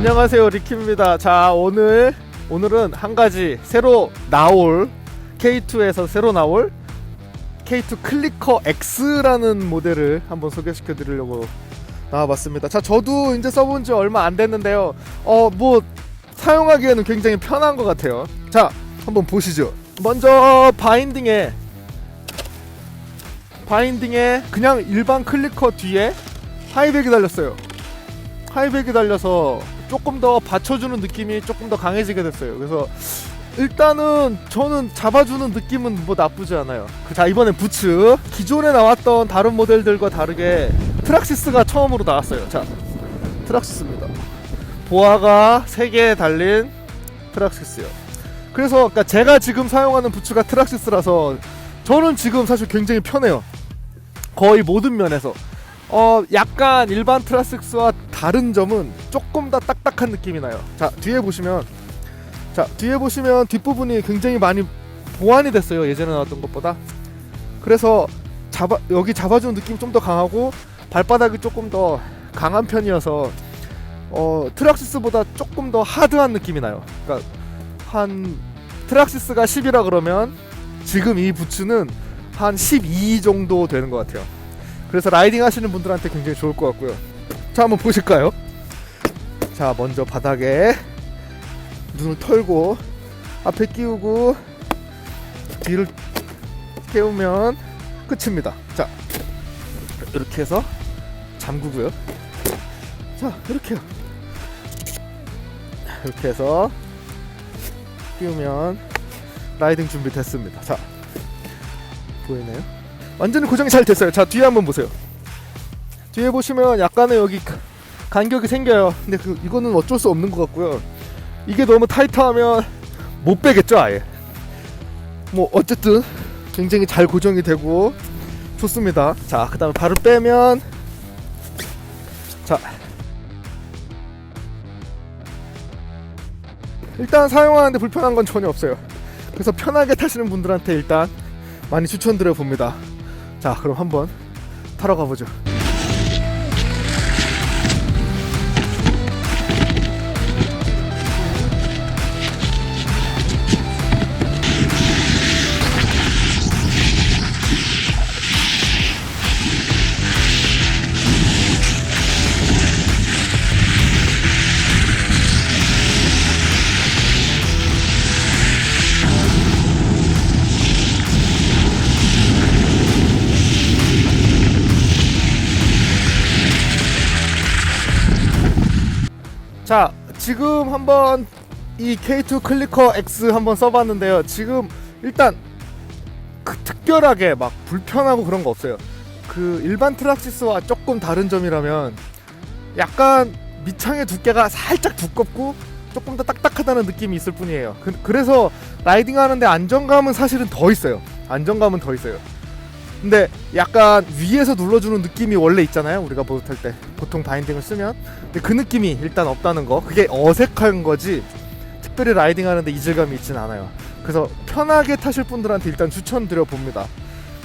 안녕하세요 리키입니다. 자 오늘 오늘은 한 가지 새로 나올 K2에서 새로 나올 K2 클리커 X라는 모델을 한번 소개시켜 드리려고 나와봤습니다. 자 저도 이제 써본 지 얼마 안 됐는데요. 어 뭐 사용하기에는 굉장히 편한 것 같아요. 자 한번 보시죠. 먼저 바인딩에 바인딩에 그냥 일반 클리커 뒤에 하이백이 달렸어요. 하이백이 달려서 조금 더 받쳐주는 느낌이 조금 더 강해지게 됐어요. 그래서 일단은 저는 잡아주는 느낌은 뭐 나쁘지 않아요. 그, 자 이번엔 부츠 기존에 나왔던 다른 모델들과 다르게 트락시스가 처음으로 나왔어요. 자 트락시스입니다. 보아가 3개 달린 트락시스요. 그래서 그러니까 제가 지금 사용하는 부츠가 트락시스라서 저는 지금 사실 굉장히 편해요. 거의 모든 면에서. 어 약간 일반 트라식스와 다른 점은 조금 더 딱딱한 느낌이 나요. 자 뒤에 보시면 자 뒤에 보시면 뒷부분이 굉장히 많이 보완이 됐어요. 예전에 나왔던 것보다. 그래서 잡아 여기 잡아주는 느낌 좀 더 강하고 발바닥이 조금 더 강한 편이어서 어 트락시스보다 조금 더 하드한 느낌이 나요. 그러니까 한 트락시스가 10이라 그러면 지금 이 부츠는 한 12 정도 되는 것 같아요. 그래서 라이딩 하시는 분들한테 굉장히 좋을 것 같고요. 자, 한번 보실까요? 자, 먼저 바닥에 눈을 털고 앞에 끼우고 뒤를 깨우면 끝입니다. 자, 이렇게 해서 잠그고요. 자, 이렇게요. 이렇게 해서 끼우면 라이딩 준비 됐습니다. 자, 보이나요? 완전히 고정이 잘 됐어요. 자 뒤에 한번 보세요. 뒤에 보시면 약간의 여기 가- 간격이 생겨요. 근데 그 이거는 어쩔 수 없는 것 같고요. 이게 너무 타이트하면 못 빼겠죠 아예. 뭐 어쨌든 굉장히 잘 고정이 되고 좋습니다. 자 그 다음에 발을 빼면 자 일단 사용하는데 불편한 건 전혀 없어요. 그래서 편하게 타시는 분들한테 일단 많이 추천드려 봅니다. 자, 그럼 한번 타러 가보죠. 자, 지금 한번 이 K2 클리커 X 한번 써봤는데요. 지금 일단 그 특별하게 막 불편하고 그런 거 없어요. 그 일반 트락시스와 조금 다른 점이라면 약간 밑창의 두께가 살짝 두껍고 조금 더 딱딱하다는 느낌이 있을 뿐이에요. 그, 그래서 라이딩 하는데 안정감은 사실은 더 있어요. 안정감은 더 있어요. 근데 약간 위에서 눌러주는 느낌이 원래 있잖아요. 우리가 보드 탈 때 보통 바인딩을 쓰면 근데 그 느낌이 일단 없다는 거 그게 어색한 거지 특별히 라이딩 하는데 이질감이 있진 않아요. 그래서 편하게 타실 분들한테 일단 추천드려 봅니다.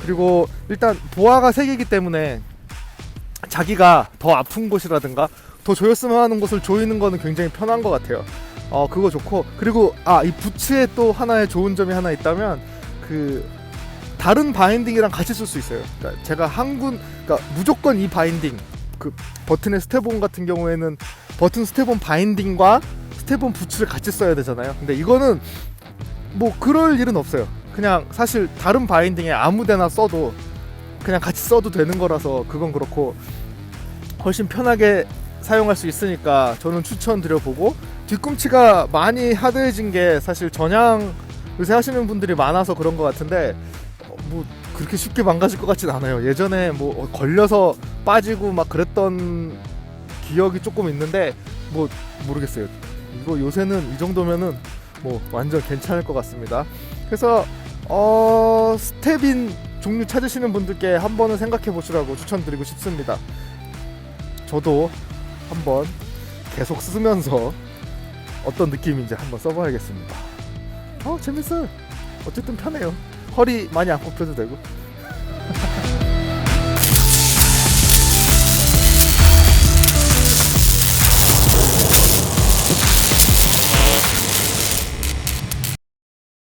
그리고 일단 보아가 세 개이기 때문에 자기가 더 아픈 곳이라든가 더 조였으면 하는 곳을 조이는 거는 굉장히 편한 것 같아요. 어 그거 좋고 그리고 아 이 부츠에 또 하나의 좋은 점이 하나 있다면 그 다른 바인딩이랑 같이 쓸 수 있어요. 그러니까 제가 한군 그러니까 무조건 이 바인딩 그 버튼의 스테본 같은 경우에는 버튼 스테본 바인딩과 스테본 부츠를 같이 써야 되잖아요. 근데 이거는 뭐 그럴 일은 없어요. 그냥 사실 다른 바인딩에 아무데나 써도 그냥 같이 써도 되는 거라서 그건 그렇고 훨씬 편하게 사용할 수 있으니까 저는 추천드려보고 뒤꿈치가 많이 하드해진 게 사실 전향 요새 하시는 분들이 많아서 그런 것 같은데 어, 뭐 그렇게 쉽게 망가질 것 같진 않아요. 예전에 뭐 어, 걸려서 빠지고 막 그랬던 기억이 조금 있는데 뭐 모르겠어요. 이거 요새는 이 정도면은 뭐 완전 괜찮을 것 같습니다. 그래서 어 스텝인 종류 찾으시는 분들께 한 번은 생각해 보시라고 추천드리고 싶습니다. 저도 한번 계속 쓰면서 어떤 느낌인지 한번 써봐야겠습니다. 어 재밌어요. 어쨌든 편해요. 허리 많이 안 굽혀도 되고.